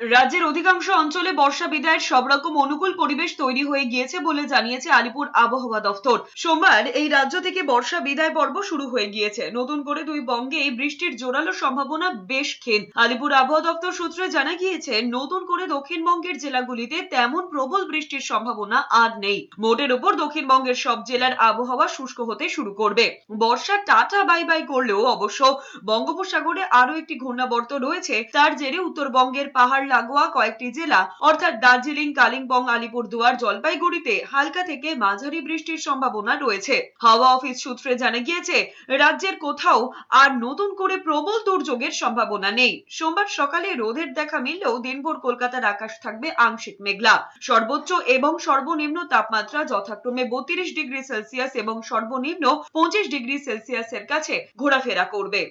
রাজ্যের অধিকাংশ অঞ্চলে বর্ষা বিদায়ের সব রকম অনুকূল পরিবেশ তৈরি হয়ে গিয়েছে বলে জানিয়েছে আলিপুর আবহাওয়া দফতর। সোমবার এই রাজ্য থেকে বর্ষা বিদায় পর্ব শুরু হয়ে গিয়েছে। নতুন করে দুই বঙ্গে এই বৃষ্টির জোরালো সম্ভাবনা বেশ ক্ষীণ। আলিপুর আবহাওয়া দপ্তর সূত্রে জানা গিয়েছে, নতুন করে দক্ষিণবঙ্গের জেলাগুলিতে তেমন প্রবল বৃষ্টির সম্ভাবনা আর নেই। মোটের ওপর দক্ষিণবঙ্গের সব জেলার আবহাওয়া শুষ্ক হতে শুরু করবে। বর্ষা টাটা বাই বাই করলেও অবশ্য বঙ্গোপসাগরে আরও একটি ঘূর্ণাবর্ত রয়েছে, তার জেরে উত্তরবঙ্গের পাহাড় লাগোয়া কয়েকটি জেলা, অর্থাৎ দার্জিলিং, কালিম্পং, আলিপুরদুয়ার, জলপাইগুড়িতে হালকা থেকে মাঝারি বৃষ্টির সম্ভাবনা রয়েছে। হাওয়া অফিস সূত্রে জানা গিয়েছে, রাজ্যের কোথাও আর নতুন করে প্রবল দুর্যোগের সম্ভাবনা নেই। সোমবার সকালে রোদের দেখা মিললেও দিনভর কলকাতার আকাশ থাকবে আংশিক মেঘলা। সর্বোচ্চ এবং সর্বনিম্ন তাপমাত্রা যথাক্রমে বত্রিশ ডিগ্রি সেলসিয়াস এবং সর্বনিম্ন পঁচিশ ডিগ্রি সেলসিয়াসের কাছে ঘোরাফেরা করবে।